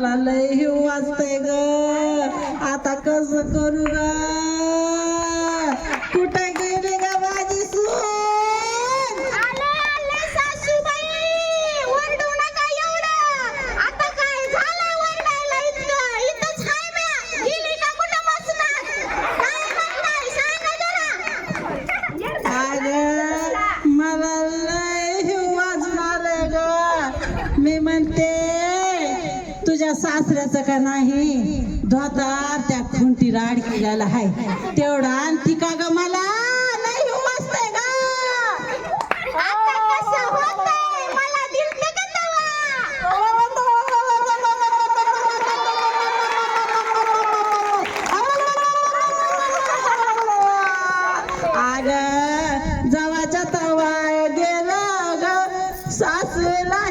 मला लय हिव वाजतंय ग. आता कस करू ग कुठे गेली ग माझी सून आले आले सासूबाई ओरडू नका एवढं आता काय झालं ओरडायला इतकं इथंच हाय म्या गेली का कुठं बसणार काय म्हणताय सांगा जरा अग मला लय हिव वाजणार आहे ग मी म्हणते तुझ्या सासऱ्याचं का नाही? धोतार त्या खुंटी राड केलेला आहे. तेवढा आणखी का ग मला? लय हिव वाजतंय का तवा? अग जवाच्या तवा गेला ग. सासूला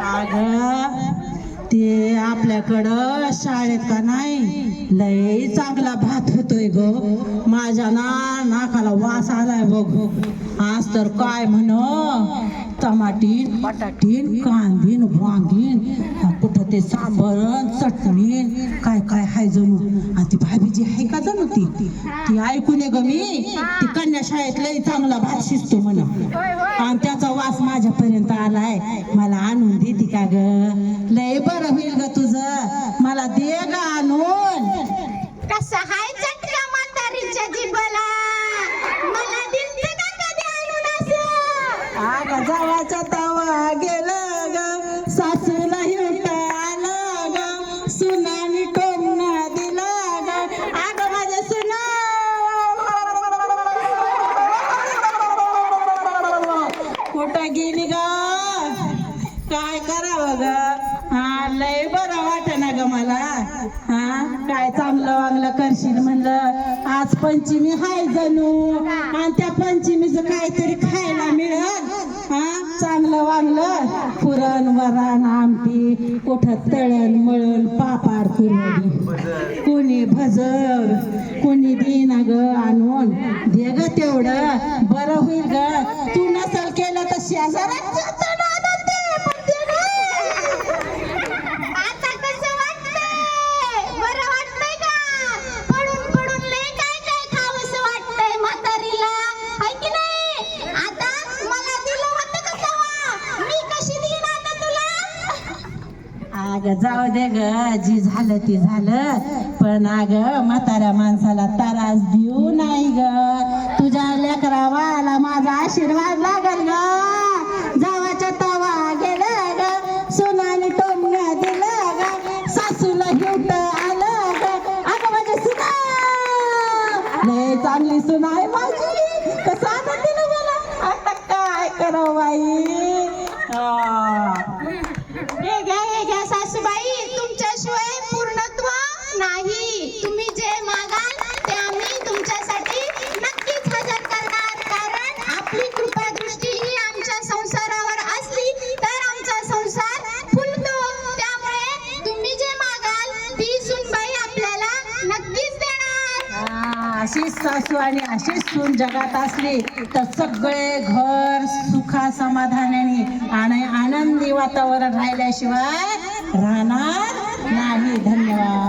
अग ते आपल्याकडं शाळेत का नाही? लय चांगला भात होतोय ग. माझ्या ना नाकाला वास आलाय बघ. आज तर काय म्हण? टमाटीन बटाटीन कांदीन वांगीन. कुठं ते सांबरण चटणी. काय काय हाय जणू? आणि ती भाभी जी आहे का जणू ती? ती ऐकून ग मी. ती कन्या शाळेत चांगला भात शिजतो म्हणा. आणि त्याचा वास माझ्यापर्यंत आलाय. मला आणून देते का ग? लय बरं वाट ना ग मला. हा? काय चांगलं वागलं करशील म्हणलं. आज पंचमी हाय जणू. आणि त्या पंचमीचं काहीतरी खायला मिळल. हा? चांगलं वागलं. पुरण वरण आमटी कुठं तळण मळण पापाड कुरवडी कोणी भजर कोणी देईना ग आणून दे ग तेवढं. बरं होईल ग. तू नसल केलं तर शेजारात जातं ना आनंदी, पण दे ग. आता कसं वाटतंय बरं वाटतंय का पडून पडून लय काय काय खावंसं वाटतंय म्हातारीला हाय की नाही आता मला दिलं होतं का तवा मी कशी देईन आता तुला जाऊ दे ग जी झालं ते झालं. पण अग म्हाताऱ्या माणसाला त्रास देऊ नाही ग. तुझ्या लेकरावाला माझा आशीर्वाद लागल ग. जावाच्या तवा गेलं ग सोनाने टोमणं दिलं ग सासूला हिवट आलं ग. अगं माझी सुना! लय चांगली सुना आहे माझी. कसं आनंद दिलं मला आता काय करावं बाई? तुम्ही जे मागाल ते आम्ही तुमच्यासाठी नक्कीच हजर करणार. कारण आपली कृपा दृष्टी ही आमच्या संसारावर असली तर आमचा संसार फुलतो. त्यामुळे तुम्ही जे मागाल ती सुनबाई आपल्याला नक्कीच देणार. हा, अशीच सासू आणि अशीच सून जगात असली तर सगळे घर सुखा समाधानाने आणि आनंदी वातावरण राहिल्याशिवाय राहणार नाही. धन्यवाद.